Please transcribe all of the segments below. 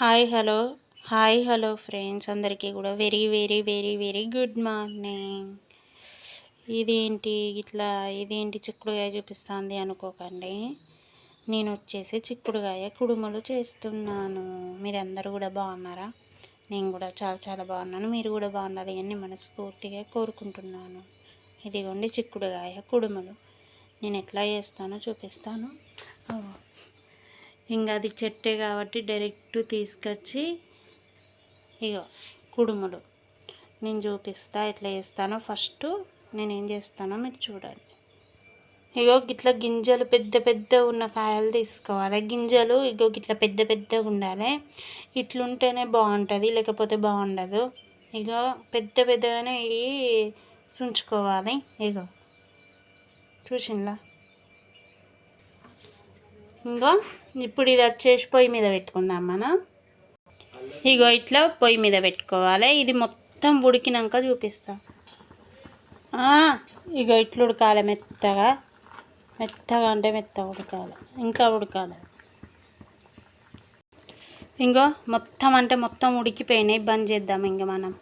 Hi hello hi hello friends. అందరికీ కూడా very very very very good morning. ఇదేంటి ఇట్లా ఇదేంటి చిక్కుడుగాయ చూపిస్తుంది అనుకోకండి. నేను వచ్చేసి చిక్కుడుగాయ కుడుములు చేస్తున్నాను. మీరందరూ కూడా బాగున్నారా? నేను కూడా చాలా చాలా బాగున్నాను. మీరు కూడా బాగున్నారు అని మనస్ఫూర్తిగా కోరుకుంటున్నాను. ఇదిగోండి చిక్కుడుగాయ కుడుములు. నేను ఎట్లా చేస్తానో చూపిస్తాను. ఇంకా అది చెట్టే కాబట్టి డైరెక్ట్ తీసుకొచ్చి ఇగో కుడుములు నేను చూపిస్తా ఎట్లా చేస్తానో ఫస్ట్ నేను ఏం చేస్తానో మీరు చూడండి ఇగో గిట్ల గింజలు పెద్ద పెద్ద ఉన్న కాయలు తీసుకోవాలి గింజలు ఇగో గిట్ల పెద్ద పెద్దగా ఉండాలి ఇట్లుంటేనే బాగుంటుంది లేకపోతే బాగుండదు ఇగో పెద్ద పెద్దగానే ఇవి సుంచుకోవాలి ఇగో చూసిందా ఇంకో ఇప్పుడు ఇది వచ్చేసి పొయ్యి మీద పెట్టుకుందాం మనం. ఇగో ఇట్లా పొయ్యి మీద పెట్టుకోవాలి. ఇది మొత్తం ఉడికినాక చూపిస్తాం. ఇగో ఇట్లా ఉడకాలి మెత్తగా. మెత్తగా అంటే మెత్తగా ఉడకాలి. ఇంకా ఉడకాలి. ఇంకో మొత్తం అంటే మొత్తం ఉడికిపోయినాయి. బంద్ చేద్దాం ఇంక మనం.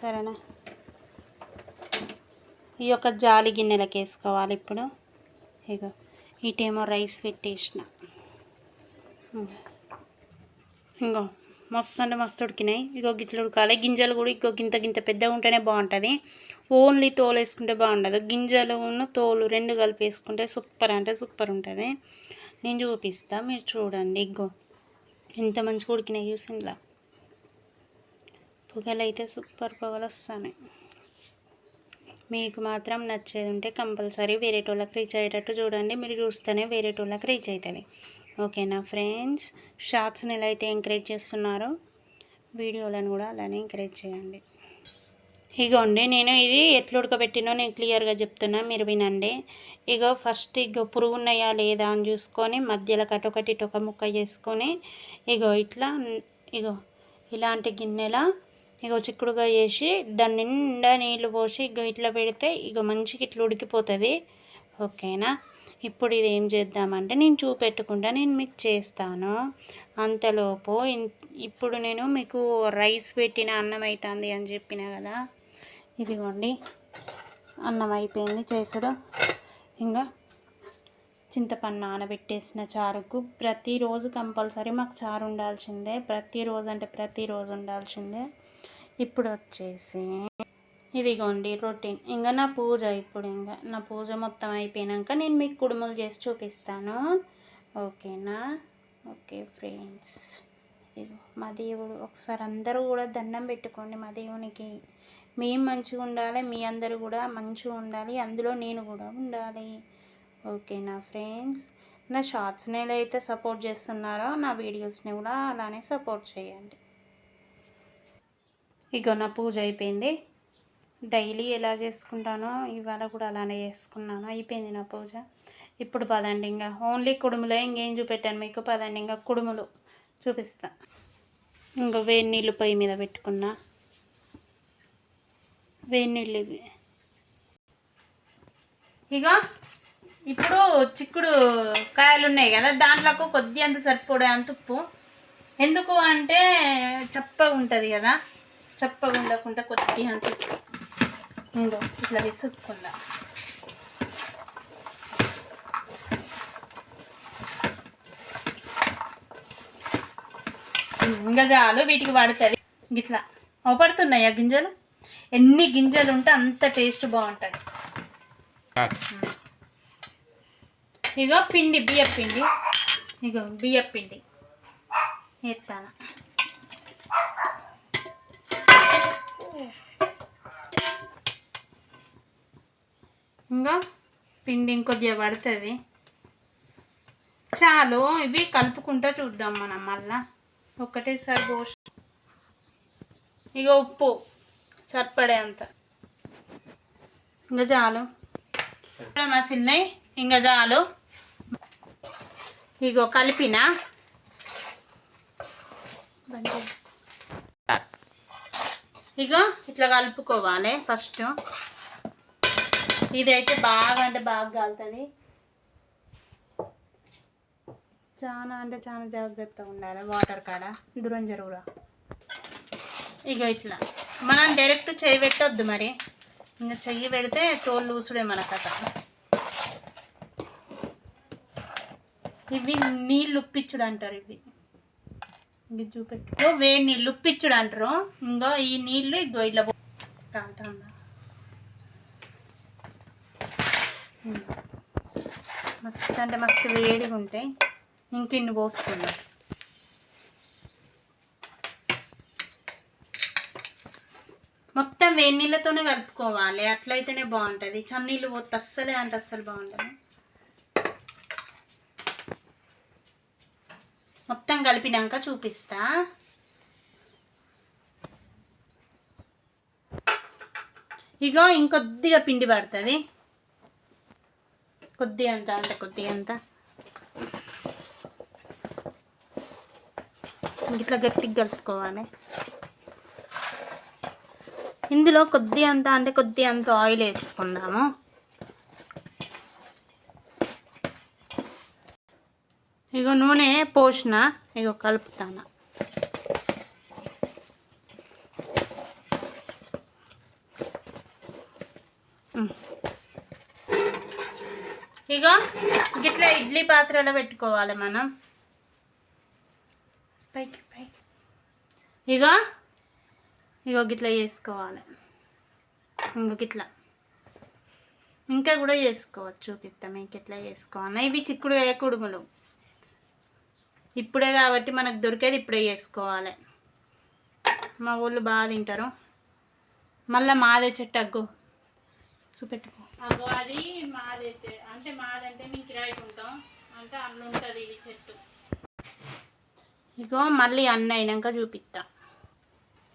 సరేనా? ఈ యొక్క జాలి గిన్నెలకు వేసుకోవాలి ఇప్పుడు. ఇగో. ఇటేమో రైస్ పెట్టేసిన. ఇంకో మస్తు అంటే మస్తు ఉడికినాయి. ఇగో గిట్ల ఉడకాలి. గింజలు కూడా ఇంకో గింత గింత పెద్దగా ఉంటేనే బాగుంటుంది. ఓన్లీ తోలు వేసుకుంటే బాగుండదు. గింజలు ఉన్న తోలు రెండు కలిపి వేసుకుంటే సూపర్ అంటే సూపర్ ఉంటుంది. నేను చూపిస్తా మీరు చూడండి. ఇగో ఎంత మంచిగా ఉడికినాయి చూసిందిలా పొగలు అయితే సూపర్ పొగలు వస్తాయి మీకు మాత్రం నచ్చేది ఉంటే కంపల్సరీ వేరేటోళ్ళకి రీచ్ అయ్యేటట్టు చూడండి. మీరు చూస్తేనే వేరేటోళ్ళకి రీచ్ అవుతుంది ఓకేనా ఫ్రెండ్స్ షార్ట్స్ని ఎలా అయితే ఎంకరేజ్ చేస్తున్నారో వీడియోలను కూడా అలానే ఎంకరేజ్ చేయండి. ఇగోండి నేను ఇది ఎట్లా ఉడకబెట్టినో నేను క్లియర్గా చెప్తున్నా. మీరు వినండి. ఇగో ఫస్ట్ ఇగో పురుగు ఉన్నాయా లేదా అని చూసుకొని మధ్యలో కటొకటి ఒక ముక్క చేసుకొని ఇగో ఇట్లా ఇగో ఇలాంటి గిన్నెలా ఇగో చిక్కుడుగా వేసి దాని నిండా నీళ్ళు పోసి ఇక ఇట్లా పెడితే ఇక మంచిగా ఇట్లా ఉడికిపోతుంది. ఓకేనా? ఇప్పుడు ఇది ఏం చేద్దామంటే నేను చూపెట్టకుండా నేను మీకు చేస్తాను. అంతలోపు ఇప్పుడు నేను మీకు రైస్ పెట్టిన అన్నం అవుతుంది అని చెప్పిన కదా? ఇదిగోండి. అన్నం అయిపోయింది చేసుడు. ఇంకా చింతపండు నానబెట్టేసిన చారుకు ప్రతిరోజు కంపల్సరీ మాకు చారు ఉండాల్సిందే. ప్రతిరోజు అంటే ప్రతిరోజు ఉండాల్సిందే. ఇప్పుడు వచ్చేసి ఇదిగోండి రొటీన్. ఇంకా నా పూజ ఇప్పుడు ఇంకా నా పూజ మొత్తం అయిపోయాక నేను మీకు కుడుములు చేసి చూపిస్తాను. ఓకేనా? Okay friends. ఇదిగో మా దేవుడు ఒకసారి అందరూ కూడా దండం పెట్టుకోండి మా దేవునికి. మేము మంచిగా ఉండాలి మీ అందరూ కూడా మంచిగా ఉండాలి అందులో నేను కూడా ఉండాలి. ఓకేనా ఫ్రెండ్స్? నా షార్ట్స్ని ఎలా అయితే సపోర్ట్ చేస్తున్నారో నా వీడియోస్ని కూడా అలానే సపోర్ట్ చేయండి. ఇగో నా పూజ అయిపోయింది. డైలీ ఎలా చేసుకుంటానో ఇవాళ కూడా అలానే చేసుకున్నాను. అయిపోయింది నా పూజ. ఇప్పుడు పదండి ఇంకా. ఓన్లీ కుడుములే ఇంకేం చూపెట్టాను మీకు? పదండి ఇంకా కుడుములు చూపిస్తా. ఇంకా వేడి నీళ్ళు పొయ్యి మీద పెట్టుకున్నా. వేడి నీళ్ళు ఇవి. ఇగో ఇప్పుడు చిక్కుడు కాయలు ఉన్నాయి కదా దాంట్లోకి కొద్ది అంత సరిపోడే అంత ఉప్పు. ఎందుకు అంటే చప్పగా ఉంటుంది కదా. చప్పగా ఉండకుండా కొద్ది అంత ఇందో ఇట్లా విసుక్కుందా? ఇంకా చాలు వీటికి పడుతుంది. ఇట్లా అవపడుతున్నాయి ఆ గింజలు? ఎన్ని గింజలు ఉంటే అంత టేస్ట్ బాగుంటుంది. ఇగో పిండి బియ్య పిండి ఇగో బియ్య పిండి ఎత్తాను? ఇంకా పిండి ఇంకొద్దిగా పడుతుంది. చాలు ఇవి కలుపుకుంటూ చూద్దాం మనం మళ్ళా. ఒక్కటేసారి పోష ఇక ఉప్పు సరిపడే అంత ఇంకా చాలు. మసిలినాయి ఇంకా చాలు. ఇగో కలిపిన. ఇగో ఇట్లా కలుపుకోవాలి ఫస్ట్ ఇదైతే బాగా అంటే బాగా కాలుతుంది చాలా అంటే చాలా జాగ్రత్తగా ఉండాలి వాటర్ కాడ దూరం జరుగురా. ఇక ఇట్లా. మనం డైరెక్ట్ చెయ్యి పెట్టొద్దు మరి. ఇంకా చెయ్యి పెడితే తోలు లూసుడే మన కథ. ఇవి నీళ్ళు ఉప్పించుడు అంటారు ఇవి. ఇది చూపెట్టు. ఇగో వేడి నీళ్ళు ఉప్పిచ్చుడు అంటారు. ఇంకో ఈ నీళ్ళు ఇగో. ఉమ్. మస్తు అంటే మస్తు వేడిగా ఉంటాయి. ఇంకిన్ని పోసుకుందాం మొత్తం వేడి నీళ్ళతోనే కలుపుకోవాలి. అట్లయితేనే బాగుంటుంది. చన్నీళ్ళు పోతే అస్సలే అంటే అస్సలు బాగుంటుంది మొత్తం కలిపినాక చూపిస్తా. ఇగో ఇంకొద్దిగా పిండి పడుతుంది. కొద్ది అంత అంత కొద్ది అంత ఇట్లా గట్టిగా కలుపుకోవాలి. ఇందులో కొద్ది అంత అంటే కొద్ది అంత ఆయిల్ వేసుకుందాము. ఇగో నూనె పోసిన ఇగో కలుపుతాను. ఉమ్. ఇగో గిట్లా ఇడ్లీ పాత్రలో పెట్టుకోవాలి మనం. పైకి పైకి. ఇగో ఇగో గిట్లా చేసుకోవాలి. ఇంకో గిట్లా. ఇంకా కూడా చేసుకోవచ్చు చూపిస్తాం ఇంకెట్లా చేసుకోవాలి ఇవి చిక్కుడు వేయకూడుములు ఇప్పుడే కాబట్టి మనకు దొరికేది ఇప్పుడే చేసుకోవాలి. మా ఊళ్ళు బాగా తింటారు. మళ్ళీ మాదే చెట్టు అగ్గు. చూపెట్టుకో. అగో అది మాదైతే అంటే మాదంటే మేము కిరాయికి ఉంటాం. అంటే అందులో ఉంటుంది ఇది చెట్టు. ఇగో మళ్ళీ అన్న అయినాక చూపిస్తా.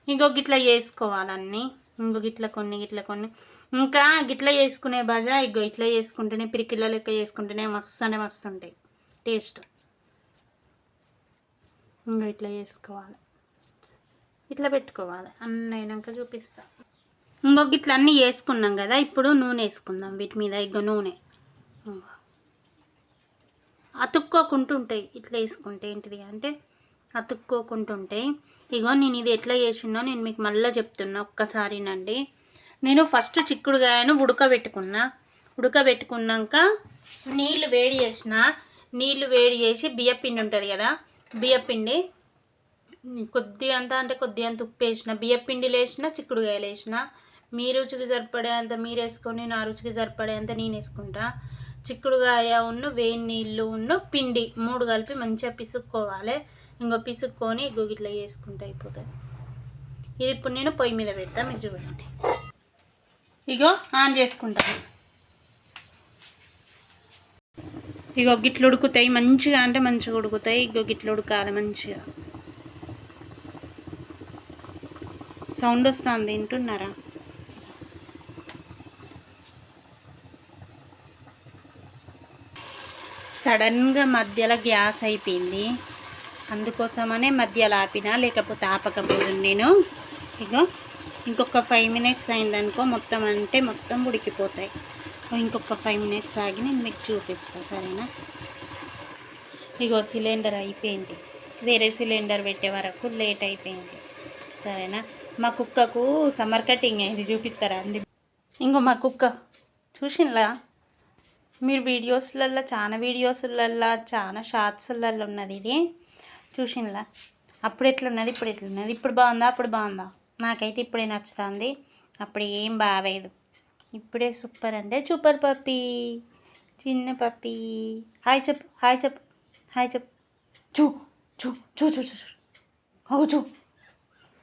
ఇంకో గిట్లా చేసుకోవాలన్నీ ఇంకో గిట్ల కొన్ని గిట్ల కొన్ని. ఇంకా గిట్ల చేసుకునే బజా ఇగో ఇట్లా చేసుకుంటేనే పిరికిళ్ళ లెక్క చేసుకుంటేనే మస్తు అంటే మస్తు ఉంటాయి టేస్ట్. ఇంకా ఇట్లా చేసుకోవాలి. ఇట్లా పెట్టుకోవాలి. అన్నీ అయినాక చూపిస్తా. ఇంకొక గిట్ల అన్నీ వేసుకున్నాం కదా ఇప్పుడు నూనె వేసుకుందాం వీటి మీద ఇగో నూనె. ఇంగో. అతుక్కోకుంటూ ఉంటాయి. ఇట్లా వేసుకుంటే ఏంటిది అంటే అతుక్కోకుండా ఉంటాయి ఇగో నేను ఇది ఎట్లా చేసినో నేను మీకు మళ్ళీ చెప్తున్నా ఒక్కసారినండి నేను ఫస్ట్ చిక్కుడుగాయను ఉడకబెట్టుకున్నా. ఉడకబెట్టుకున్నాక నీళ్ళు వేడి చేసిన నీళ్ళు వేడి చేసి బియ్యపిండి ఉంటుంది కదా బియ్యపిండి కొద్ది అంత అంటే కొద్ది అంత ఉప్పు వేసిన బియ్యపిండి వేసిన చిక్కుడుగాయలు వేసిన మీ రుచికి సరిపడే అంత మీరు వేసుకొని నా రుచికి సరిపడే అంత నేను వేసుకుంటా. చిక్కుడుగాయ ఉన్ను వేడి నీళ్ళు ఉన్ను పిండి మూడు కలిపి మంచిగా పిసుక్కోవాలి. ఇంకో పిసుక్కొని ఇగో ఇట్లా చేసుకుంటే అయిపోతుంది. ఇది ఇప్పుడు నేను పొయ్యి మీద పెడతా మీరు చూడండి. ఇగో ఆన్ చేసుకుంటాను. ఇగో గిట్లు ఉడుకుతాయి మంచిగా అంటే మంచిగా ఉడుకుతాయి ఇగో గిట్లు ఉడకాలి మంచిగా. సౌండ్ వస్తుంది వింటున్నారా? సడన్గా మధ్యలో గ్యాస్ అయిపోయింది. అందుకోసమనే మధ్యలో ఆపిన లేకపోతే ఆపకపోదు నేను. ఇగో ఇంకొక ఫైవ్ మినిట్స్ అయిందనుకో మొత్తం అంటే మొత్తం ఉడికిపోతాయి. ఇంకొక ఫైవ్ మినిట్స్ ఆగి నేను మీకు చూపిస్తాను సరేనా? ఇగో సిలిండర్ అయిపోయింది. వేరే సిలిండర్ పెట్టే వరకు లేట్ అయిపోయింది. సరేనా? మా కుక్కకు సమ్మర్ కటింగ్ అయింది చూపిస్తారా? అండి ఇంకో మా కుక్క చూసినలా? మీరు వీడియోస్లల్లో చాలా వీడియోస్లల్లో చాలా షార్ట్స్లల్లో ఉన్నది ఇది. చూసినలా? అప్పుడు ఎట్లున్నది ఇప్పుడు ఎట్లున్నది? ఇప్పుడు బాగుందా అప్పుడు బాగుందా? నాకైతే ఇప్పుడే నచ్చుతుంది. అప్పుడు ఏం బాగాలేదు. ఇప్పుడే సూపర్ అంటే సూపర్ పప్పి చిన్న పప్పి హాయ్ చెప్పు హాయ్ చెప్పు హాయ్ చెప్పు చూ చూ చూ చూ చూ అవు చూ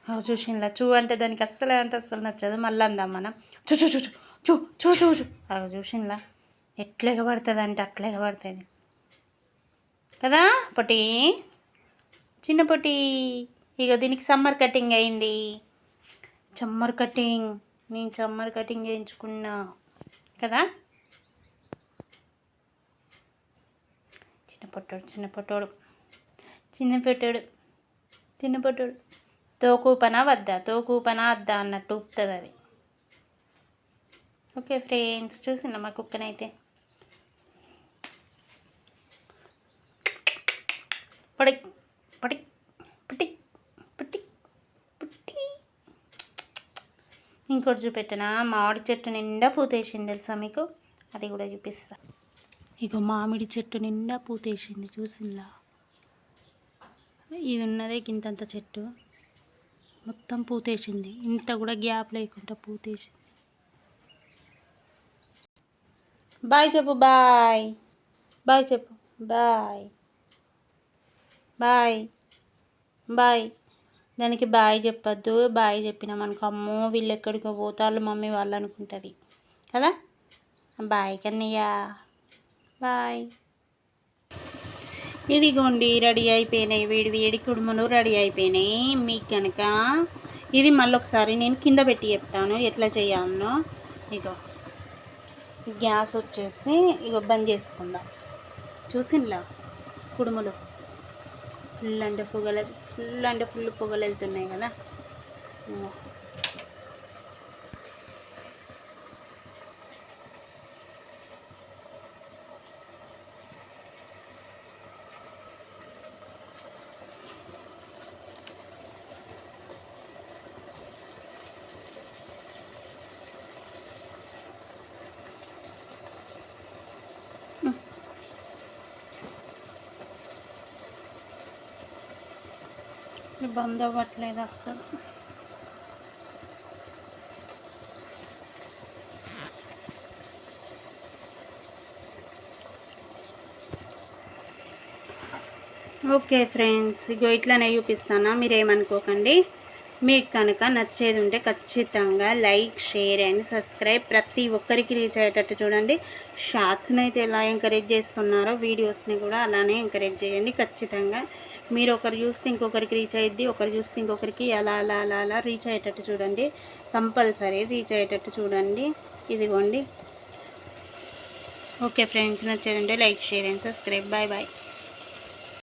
అవు చూసినలా చూ అంటే దానికి అస్సలు అంటే అస్సలు నచ్చదు మళ్ళీ అందాం మనం చూ చూ చూ చూ చూ చూ చూ అవు చూసినలా ఎట్లా పడుతుంది అంటే అట్లా పడుతుంది కదా పొట్టి చిన్న పొట్టి ఇక దీనికి సమ్మర్ కటింగ్ అయింది సమ్మర్ కటింగ్ నేను సమ్మర్ కటింగ్ చేయించుకున్నా కదా? చిన్న పొట్టోడు చిన్న పొట్టోడు. చిన్న పొట్టోడు చిన్న పొట్టోడు. తోకూపనా వద్దా? తోకూపనా వద్దా అన్నట్టు ఊపుతుంది అది. ఓకే ఫ్రెండ్స్ చూసిన మా కుక్కనైతే? పడి పడి పట్టి పట్టి పట్టి ఇంకోటి చూపెట్టిన? మామిడి చెట్టు నిండా పూతేసింది తెలుసా మీకు? అది కూడా చూపిస్తా. ఇక మామిడి చెట్టు నిండా పూతేసింది చూసిందా? ఇది ఉన్నదే ఇంతంత చెట్టు. మొత్తం పూతేసింది. ఇంత కూడా గ్యాప్ లేకుండా పూతేసింది. బాయ్ చెప్పు బాయ్. బాయ్ చెప్పు బాయ్. బాయ్. బాయ్. దానికి బాయ్ చెప్పొద్దు. బాయ్ చెప్పినామనుకో అమ్మో వీళ్ళు ఎక్కడికో పోతారు మమ్మీ వాళ్ళు అనుకుంటుంది. కదా? బాయ్ కన్నయ్య. బాయ్. ఇదిగోండి రెడీ అయిపోయినాయి. వేడి వేడి కుడుములు రెడీ అయిపోయినాయి. మీకు కనుక ఇది మళ్ళీ ఒకసారి నేను కింద పెట్టి చెప్తాను. ఎట్లా చేయాలనో. ఇగో గ్యాస్ వచ్చేసి ఇగో బంద్ చేసుకుందాం. చూసిండ్లా? కుడుములు. ఫుల్ అంటే పొగలు ఫుల్ అంటే ఫుల్ పొగలు వెళ్తున్నాయి కదా. బంద్ అవ్వట్లేదు అస్సలు. ఓకే ఫ్రెండ్స్ ఇగో ఇట్లానే చూపిస్తానా. మీరేమనుకోకండి మీకు కనుక నచ్చేది ఉంటే ఖచ్చితంగా లైక్ షేర్ అండ్ సబ్స్క్రైబ్. ప్రతి ఒక్కరికి రీచ్ అయ్యేటట్టు చూడండి. షార్ట్స్ని అయితే ఎలా ఎంకరేజ్ చేస్తున్నారో వీడియోస్ని కూడా అలానే ఎంకరేజ్ చేయండి. ఖచ్చితంగా మీరు ఒకరు చూస్తే ఇంకొకరికి రీచ్ అయ్యిద్ది ఒకరు చూస్తే ఇంకొకరికి అలా అలా అలా అలా రీచ్ అయ్యేటట్టు చూడండి. కంపల్సరీ రీచ్ అయ్యేటట్టు చూడండి. ఇదిగోండి. Okay friends నచ్చేదంటే like share and subscribe. Bye bye.